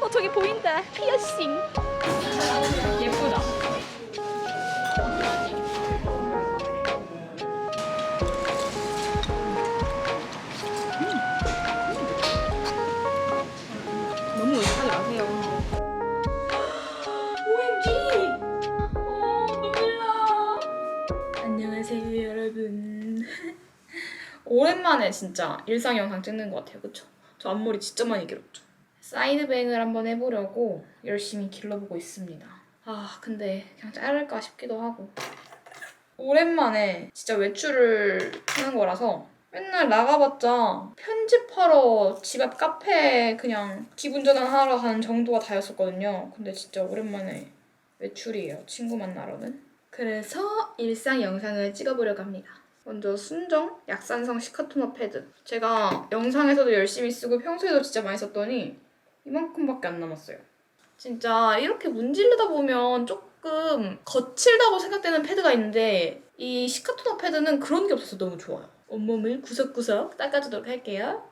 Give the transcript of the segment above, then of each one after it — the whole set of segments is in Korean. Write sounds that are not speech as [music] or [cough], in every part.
어 저기 보인다. 피어싱. 예쁘다. OMG! 어. [laughs] 오랜만에 진짜 일상 영상 찍는 것 같아요, 그쵸? 저 앞머리 진짜 많이 길었죠? 사이드뱅을 한번 해보려고 열심히 길러보고 있습니다. 아, 근데 그냥 자를까 싶기도 하고. 오랜만에 진짜 외출을 하는 거라서 맨날 나가봤자 편집하러 집 앞 카페 그냥 기분 전환하러 가는 정도가 다였었거든요. 근데 진짜 오랜만에 외출이에요. 친구 만나러는. 그래서 일상 영상을 찍어보려고 합니다. 먼저 순정 약산성 시카토너 패드. 제가 영상에서도 열심히 쓰고 평소에도 진짜 많이 썼더니 이만큼밖에 안 남았어요. 진짜 이렇게 문지르다 보면 조금 거칠다고 생각되는 패드가 있는데 이 시카토너 패드는 그런 게 없어서 너무 좋아요. 온몸을 구석구석 닦아주도록 할게요.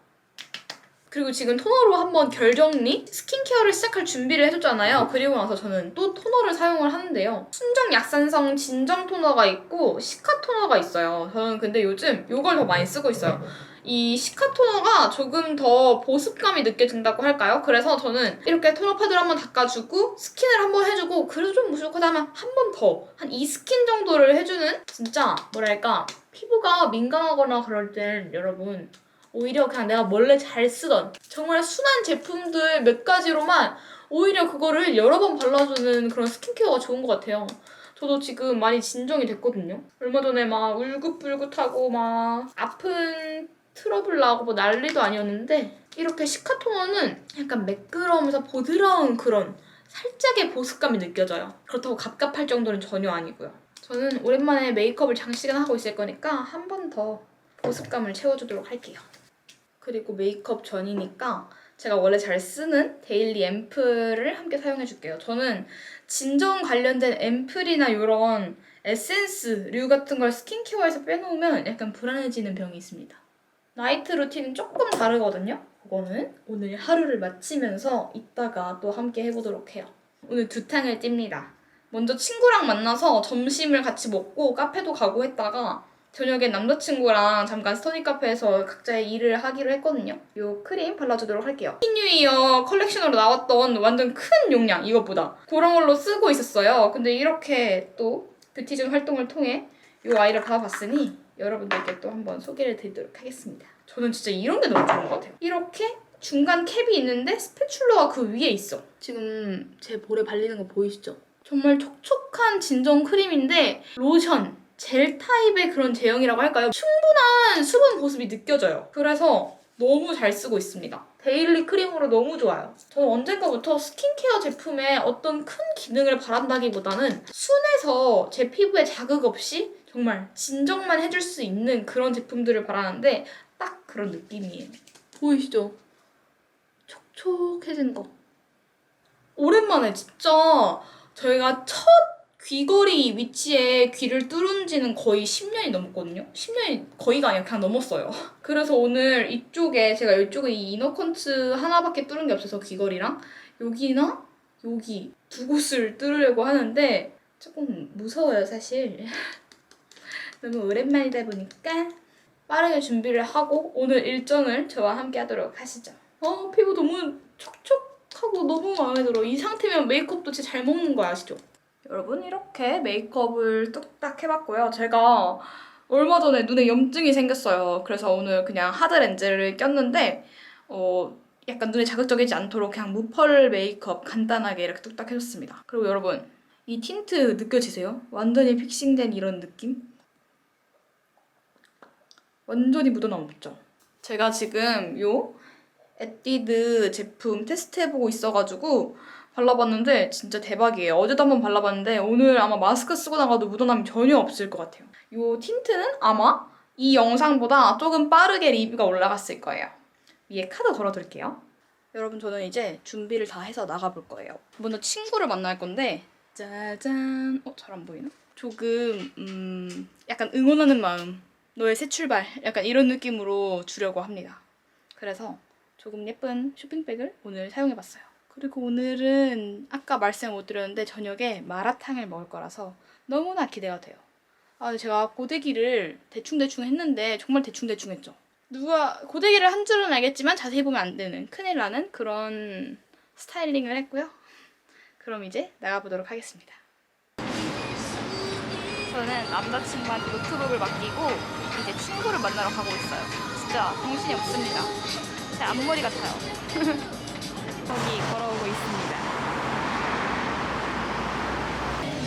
그리고 지금 토너로 한번 결정리 스킨케어를 시작할 준비를 해줬잖아요. 그리고 나서 저는 또 토너를 사용을 하는데요. 순정 약산성 진정 토너가 있고 시카 토너가 있어요. 저는 근데 요즘 이걸 더 많이 쓰고 있어요. 이 시카 토너가 조금 더 보습감이 느껴진다고 할까요? 그래서 저는 이렇게 토너 패드를 한번 닦아주고 스킨을 한번 해주고 그래도 좀 부족하다면 한 번 더한 2스킨 정도를 해주는 진짜 뭐랄까 피부가 민감하거나 그럴 땐 여러분 오히려 그냥 내가 원래 잘 쓰던 정말 순한 제품들 몇 가지로만 오히려 그거를 여러 번 발라주는 그런 스킨케어가 좋은 것 같아요. 저도 지금 많이 진정이 됐거든요. 얼마 전에 막 울긋불긋하고 막 아픈 트러블 나고 뭐 난리도 아니었는데 이렇게 시카토너는 약간 매끄러우면서 보드라운 그런 살짝의 보습감이 느껴져요. 그렇다고 갑갑할 정도는 전혀 아니고요. 저는 오랜만에 메이크업을 장시간 하고 있을 거니까 한 번 더 보습감을 채워주도록 할게요. 그리고 메이크업 전이니까 제가 원래 잘 쓰는 데일리 앰플을 함께 사용해 줄게요. 저는 진정 관련된 앰플이나 이런 에센스류 같은 걸 스킨케어에서 빼놓으면 약간 불안해지는 병이 있습니다. 나이트 루틴은 조금 다르거든요. 그거는 오늘 하루를 마치면서 이따가 또 함께 해보도록 해요. 오늘 두 탕을 띱니다. 먼저 친구랑 만나서 점심을 같이 먹고 카페도 가고 했다가 저녁에 남자친구랑 잠깐 스터디 카페에서 각자의 일을 하기로 했거든요. 요 크림 발라주도록 할게요. 히뉴이어 컬렉션으로 나왔던 완전 큰 용량 이것보다 그런 걸로 쓰고 있었어요. 근데 이렇게 또 뷰티즌 활동을 통해 요 아이를 받아봤으니 여러분들께 또 한번 소개를 드리도록 하겠습니다. 저는 진짜 이런 게 너무 좋은 것 같아요. 이렇게 중간 캡이 있는데 스패츌러가 그 위에 있어. 지금 제 볼에 발리는 거 보이시죠? 정말 촉촉한 진정 크림인데 로션, 젤 타입의 그런 제형이라고 할까요? 충분한 수분 보습이 느껴져요. 그래서 너무 잘 쓰고 있습니다. 데일리 크림으로 너무 좋아요. 저는 언젠가부터 스킨케어 제품에 어떤 큰 기능을 바란다기보다는 순해서 제 피부에 자극 없이 정말 진정만 해줄 수 있는 그런 제품들을 바라는데 딱 그런 느낌이에요. 보이시죠? 촉촉해진 거. 오랜만에 진짜 저희가 첫 귀걸이 위치에 귀를 뚫은 지는 거의 10년이 넘었거든요. 10년이 거의가 아니라 그냥 넘었어요. [laughs] 그래서 오늘 이쪽에 제가 이쪽에 이 이너컨츠 하나밖에 뚫은 게 없어서 귀걸이랑 여기나 여기 두 곳을 뚫으려고 하는데 조금 무서워요 사실. [laughs] 너무 오랜만이다 보니까 빠르게 준비를 하고 오늘 일정을 저와 함께 하도록 하시죠. 어 피부 너무 촉촉하고 너무 마음에 들어. 이 상태면 메이크업도 진짜 잘 먹는 거 아시죠? 여러분 이렇게 메이크업을 뚝딱 해봤고요. 제가 얼마 전에 눈에 염증이 생겼어요. 그래서 오늘 그냥 하드 렌즈를 꼈는데 어 약간 눈에 자극적이지 않도록 그냥 무펄 메이크업 간단하게 이렇게 뚝딱 해줬습니다. 그리고 여러분 이 틴트 느껴지세요? 완전히 픽싱된 이런 느낌? 완전히 묻어나왔죠? 제가 지금 요 에뛰드 제품 테스트해보고 있어가지고 발라봤는데 진짜 대박이에요. 어제도 한번 발라봤는데 오늘 아마 마스크 쓰고 나가도 묻어남이 전혀 없을 것 같아요. 이 틴트는 아마 이 영상보다 조금 빠르게 리뷰가 올라갔을 거예요. 위에 카드 걸어둘게요. 여러분 저는 이제 준비를 다 해서 나가볼 거예요. 먼저 친구를 만날 건데 짜잔 어? 잘 안 보이나? 조금 음 약간 응원하는 마음 너의 새 출발 약간 이런 느낌으로 주려고 합니다. 그래서 조금 예쁜 쇼핑백을 오늘 사용해봤어요. 그리고 오늘은 아까 말씀 못 드렸는데 저녁에 마라탕을 먹을 거라서 너무나 기대가 돼요. 아, 제가 고데기를 대충대충 했는데 정말 대충대충 했죠. 누가 고데기를 한 줄은 알겠지만 자세히 보면 안 되는 큰일 나는 그런 스타일링을 했고요. 그럼 이제 나가보도록 하겠습니다. 저는 남자친구한테 노트북을 맡기고 이제 친구를 만나러 가고 있어요. 진짜 정신이 없습니다. 제 앞머리 같아요. [laughs] 거기 걸어오고 있습니다.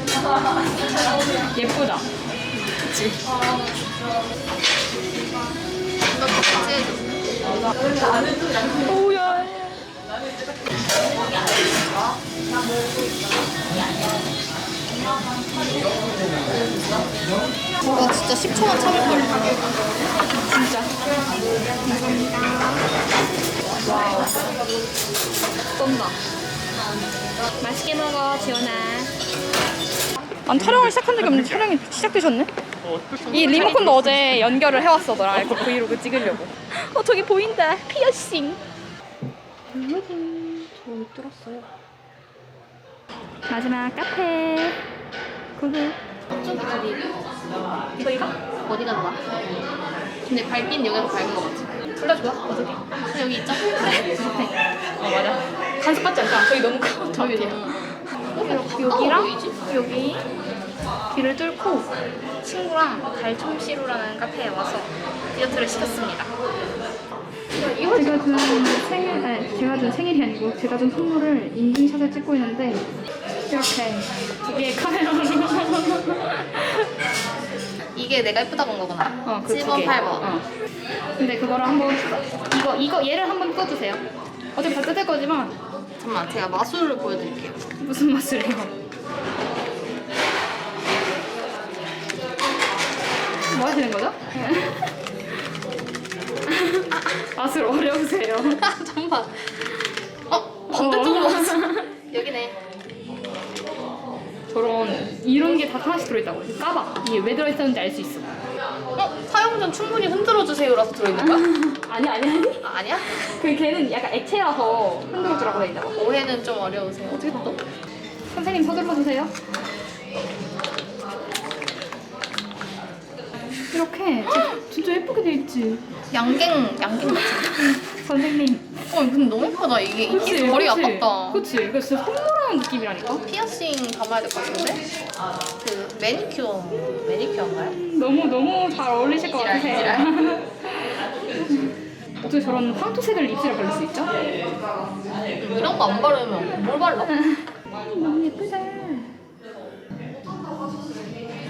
[laughs] 예쁘다. 그치? 오야. 와 진짜 10초만 참을 걸 진짜. 와우. 쏜다. 맛있게 먹어, 지원아. 안 촬영을 시작한 적이 없는데 촬영이 시작되셨네? 이 리모컨도 어제 연결을 해왔어, 너랑 이렇게 브이로그 찍으려고. [laughs] 어, 저기 보인다. 피어싱. 여러분, 저기 뚫었어요. 마지막 카페. 구구. 저희가? 어디 간다? 근데 밝긴 여기가 밝은 거 같지? 둘다 좋아? 어떻게? 여기 있죠? 어 맞아. 간섭 받지 않다. 저희 너무 커. 저기 저기 너무 여기랑? 여기 길을 뚫고 친구랑 달총시루라는 카페에 와서 디저트를 시켰습니다. 제가 준 생일, 아니, 제가 준 생일이 아니고 제가 준 선물을 인증샷을 찍고 있는데 이렇게 두 개의 카메라로 이게 내가 예쁘다고 한 거구나 어, 그두 7번, 개. 8번 어. 근데 그거를 한번 이거 이거 얘를 한번 꺼주세요. 어차피 다 뜯을 거지만 잠깐만 제가 마술을 보여드릴게요 무슨 맛을요? 뭐 하시는 거죠? [laughs] 맛을 어려우세요. [laughs] 잠깐만 어? 반대쪽으로 어. 왔어 여기네 저런 이런 게 다 하나씩 들어있다고. 까봐. 이게 왜 들어있었는지 알 수 있어. 어? 사용 전 충분히 흔들어 주세요라서 들어있는 거야? [laughs] 아니 아니 아니. 아, 아니야? 그 걔는 약간 액체라서 흔들어 주라고 돼 있다고. 오해는 좀 어려우세요 어떻게 또? 선생님 서둘러 주세요. 이렇게 진- 진짜 예쁘게 돼 있지. 양갱 양갱 같이 선생님. 어 근데 너무 예쁘다 이게 이게 머리 아깝다 그치. 이거 진짜 선물 하는 느낌이라니까. 피어싱 담아야 될 것 같은데? 그 매니큐어 매니큐어인가요? 너무 너무 잘 어울리실 것 지랄, 같으세요. [laughs] 어떻게 저런 황토색을 입술에 바를 수 있죠? 이런 거 안 바르면 뭘 발라? [laughs] 너무 예쁘다.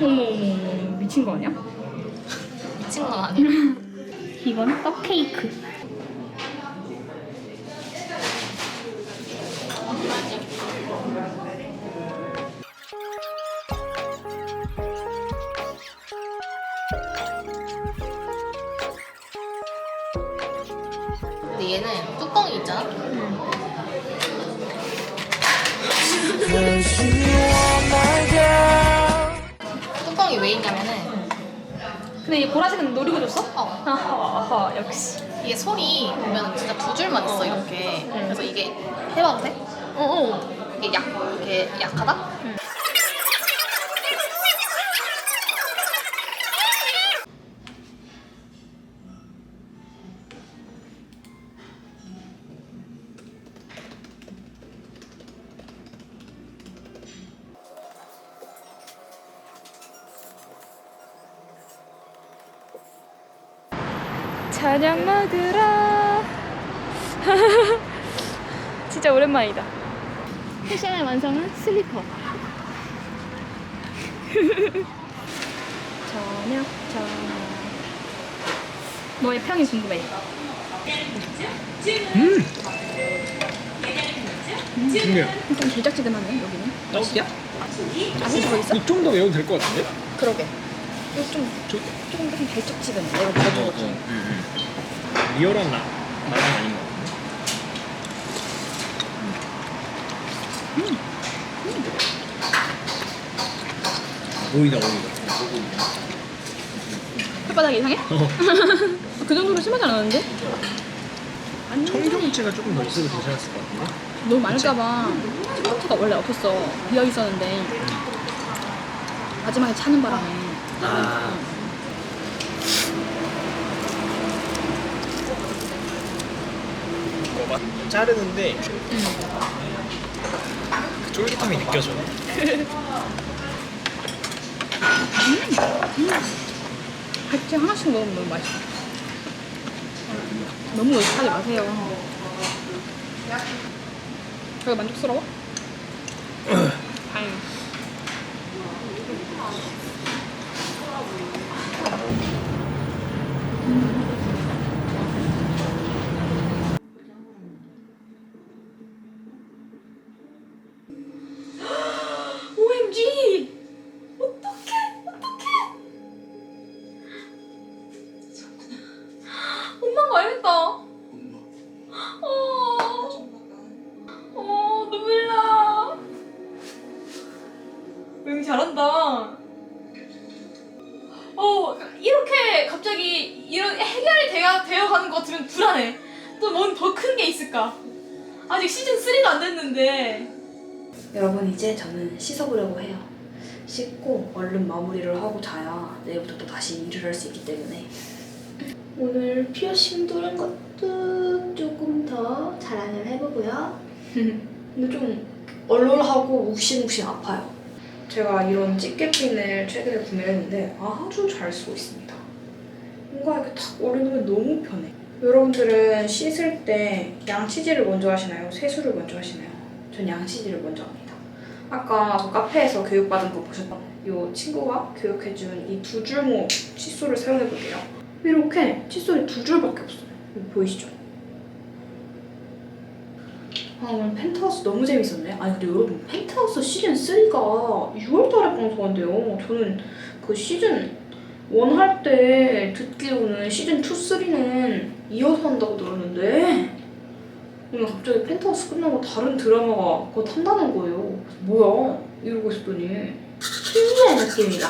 어머 어머 어머 미친 거 아니야? 미친 건 아니야 [laughs] 이건 떡 케이크. 뚜껑이 왜 있냐면은 근데 이 보라색은 노리고 줬어? 어, 아하, 역시. 이게 솔이 보면 진짜 두 줄만 있어 이렇게 그래서 이게 해봐도 돼? 어 어 이게 약, 이렇게 약하다? 저녁 먹으러. [laughs] 진짜 오랜만이다. 패션의 완성은 슬리퍼. [laughs] 저녁, 저녁. 너의 평이 궁금해. 중요해. 좀 질짝지근하네, 여기는. 맛이야? 아무 더 있어? 좀더 외우면 될것 같은데? 그러게. 이거 좀, 저, 조금 좀 질짝지근해. 내가 먹어보고. 응, 응. 리얼한 나, 맛은 아닌 것 같은데? 오이다, 오이다. 혓바닥 이상해? 어. [laughs] 그 정도로 심하지 않았는데? 청경채가 조금 더 있어도 괜찮았을 것 같은데? 너무 많을까봐 스포트가 원래 없었어 비어 있었는데 마지막에 차는 바람에 아. 이거 막 자르는데 그 쫄깃함이 느껴져. 같이 하나씩 먹으면 너무 맛있어 너무 의식하지 마세요 저게 만족스러워? 또 뭔 더 큰 게 있을까? 아직 시즌 3도 안 됐는데. 여러분 이제 저는 씻어보려고 해요. 씻고 얼른 마무리를 하고 자야 내일부터 또 다시 일을 할 수 있기 때문에 오늘 피어싱 뚫은 것도 조금 더 자랑을 해보고요. [laughs] 근데 좀 얼얼하고 욱신욱신 아파요. 제가 이런 집게핀을 최근에 구매했는데 아주 잘 쓰고 있습니다. 뭔가 이렇게 탁 올려놓으면 너무 편해. 여러분들은 씻을 때 양치질을 먼저 하시나요? 세수를 먼저 하시나요? 전 양치질을 먼저 합니다. 아까 저 카페에서 교육받은 거 보셨던 이 친구가 교육해준 이 두 줄목 칫솔을 사용해볼게요. 이렇게 칫솔이 두 줄밖에 없어요. 보이시죠? 아 오늘 펜트하우스 너무 재밌었네. 아니 근데 여러분 펜트하우스 시즌 3가 6월달에 방송한대요. 저는 그 시즌 1 할 때 듣기로는 시즌 2, 3는 이어서 한다고 들었는데 오늘 갑자기 펜트하우스 끝나고 다른 드라마가 곧 한다는 거예요. 뭐야? 이러고 있었더니 신기한 느낌이다.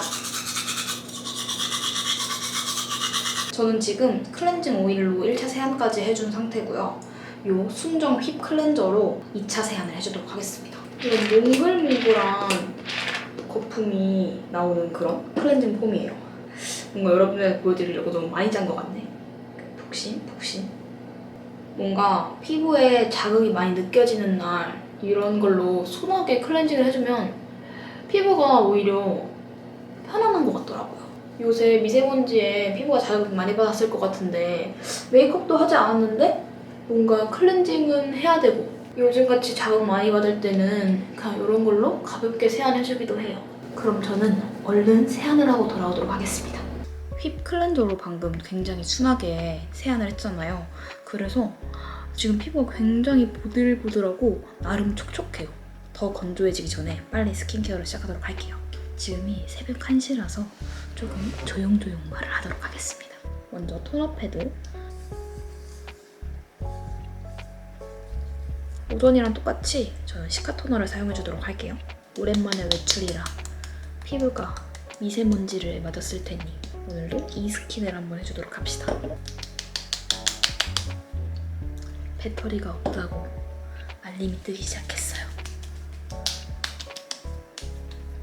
저는 지금 클렌징 오일로 1차 세안까지 해준 상태고요. 요 순정 휩 클렌저로 2차 세안을 해주도록 하겠습니다. 이런 몽글몽글한 거품이 나오는 그런 클렌징 폼이에요. 뭔가 여러분에게 보여드리려고 너무 많이 짠 것 같네. 푹신 푹신. 뭔가 피부에 자극이 많이 느껴지는 날 이런 걸로 소나게 클렌징을 해주면 피부가 오히려 편안한 것 같더라고요. 요새 미세먼지에 피부가 자극을 많이 받았을 것 같은데 메이크업도 하지 않았는데 뭔가 클렌징은 해야 되고 요즘같이 자극 많이 받을 때는 그냥 이런 걸로 가볍게 세안해주기도 해요. 그럼 저는 얼른 세안을 하고 돌아오도록 하겠습니다. 휩 클렌저로 방금 굉장히 순하게 세안을 했잖아요. 그래서 지금 피부가 굉장히 보들보들하고 나름 촉촉해요. 더 건조해지기 전에 빨리 스킨케어를 시작하도록 할게요. 지금이 새벽 1시라서 조금 조용조용 말을 하도록 하겠습니다. 먼저 토너 패드. 오전이랑 똑같이 저는 시카 토너를 사용해 주도록 할게요. 오랜만에 외출이라 피부가 미세먼지를 맞았을 테니 오늘도 이 스킨을 한번 해주도록 합시다. 배터리가 없다고 알림이 뜨기 시작했어요.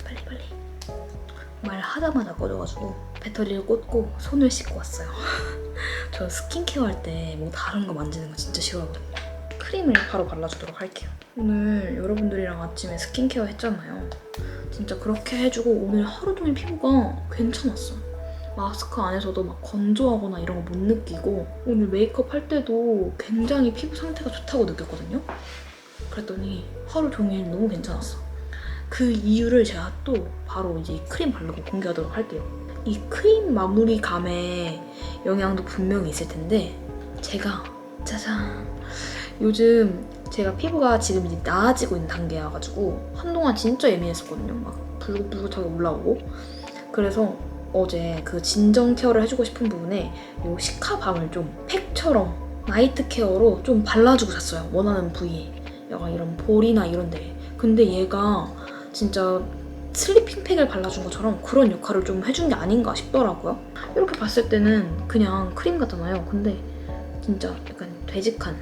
빨리 빨리. 말 하다마다 꺼져가지고 배터리를 꽂고 손을 씻고 왔어요. [laughs] 저 스킨케어 할 때 뭐 다른 거 만지는 거 진짜 싫어하거든요. 크림을 바로 발라주도록 할게요. 오늘 여러분들이랑 아침에 스킨케어 했잖아요. 진짜 그렇게 해주고 오늘 하루 종일 피부가 괜찮았어. 마스크 안에서도 막 건조하거나 이런 거 못 느끼고 오늘 메이크업 할 때도 굉장히 피부 상태가 좋다고 느꼈거든요. 그랬더니 하루 종일 너무 괜찮았어. 그 이유를 제가 또 바로 이제 크림 바르고 공개하도록 할게요. 이 크림 마무리감의 영향도 분명히 있을 텐데 제가 짜잔 요즘 제가 피부가 지금 이제 나아지고 있는 단계여가지고 한동안 진짜 예민했었거든요. 막 불긋불긋하게 올라오고 그래서 어제 그 진정 케어를 해주고 싶은 부분에 이 시카밤을 좀 팩처럼 나이트 케어로 좀 발라주고 잤어요. 원하는 부위에. 약간 이런 볼이나 이런 데. 근데 얘가 진짜 슬리핑 팩을 발라준 것처럼 그런 역할을 좀 해준 게 아닌가 싶더라고요. 이렇게 봤을 때는 그냥 크림 같잖아요. 근데 진짜 약간 되직한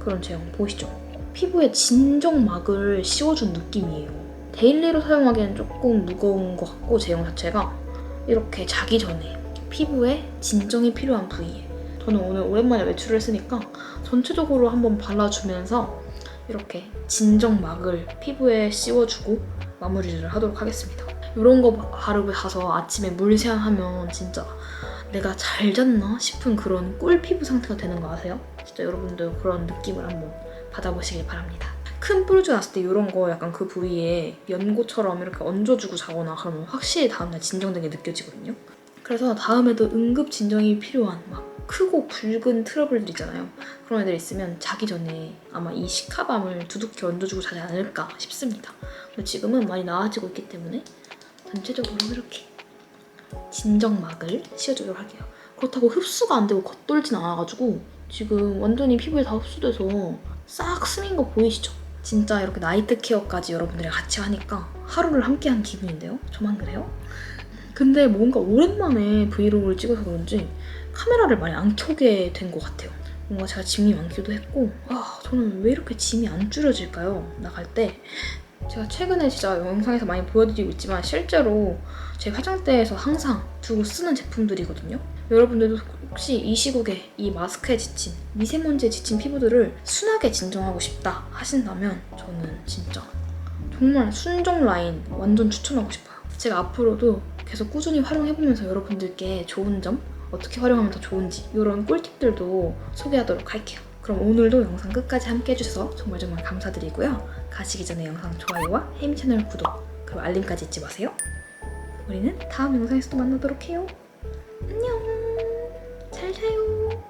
그런 제형 보이시죠? 피부에 진정막을 씌워준 느낌이에요. 데일리로 사용하기엔 조금 무거운 것 같고 제형 자체가 이렇게 자기 전에 피부에 진정이 필요한 부위에 저는 오늘 오랜만에 외출을 했으니까 전체적으로 한번 발라주면서 이렇게 진정막을 피부에 씌워주고 마무리를 하도록 하겠습니다. 이런 거 바르고 자서 아침에 물 세안하면 진짜 내가 잘 잤나 싶은 그런 꿀 피부 상태가 되는 거 아세요? 진짜 여러분들 그런 느낌을 한번 받아보시길 바랍니다. 큰 뿔주 났을 때 이런 거 약간 그 부위에 연고처럼 이렇게 얹어주고 자거나 그러면 확실히 다음날 진정되게 느껴지거든요. 그래서 다음에도 응급 진정이 필요한 막 크고 굵은 트러블들 있잖아요. 그런 애들 있으면 자기 전에 아마 이 시카밤을 두둑히 얹어주고 자지 않을까 싶습니다. 지금은 많이 나아지고 있기 때문에 전체적으로 이렇게 진정막을 씌워주도록 할게요. 그렇다고 흡수가 안 되고 겉돌진 않아가지고 지금 완전히 피부에 다 흡수돼서 싹 스민 거 보이시죠? 진짜 이렇게 나이트 케어까지 여러분들이랑 같이 하니까 하루를 함께 한 기분인데요? 저만 그래요? 근데 뭔가 오랜만에 브이로그를 찍어서 그런지 카메라를 많이 안 켜게 된 것 같아요. 뭔가 제가 짐이 많기도 했고 아 저는 왜 이렇게 짐이 안 줄여질까요? 나갈 때 제가 최근에 진짜 영상에서 많이 보여드리고 있지만 실제로 제 화장대에서 항상 두고 쓰는 제품들이거든요. 여러분들도 혹시 이 시국에 이 마스크에 지친 미세먼지에 지친 피부들을 순하게 진정하고 싶다 하신다면 저는 진짜 정말 순정 라인 완전 추천하고 싶어요. 제가 앞으로도 계속 꾸준히 활용해보면서 여러분들께 좋은 점 어떻게 활용하면 더 좋은지 이런 꿀팁들도 소개하도록 할게요. 그럼 오늘도 영상 끝까지 함께 해주셔서 정말 정말 감사드리고요. 가시기 전에 영상 좋아요와 혜미 채널 구독 그리고 알림까지 잊지 마세요. 우리는 다음 영상에서 또 만나도록 해요. 안녕. 잘 자요.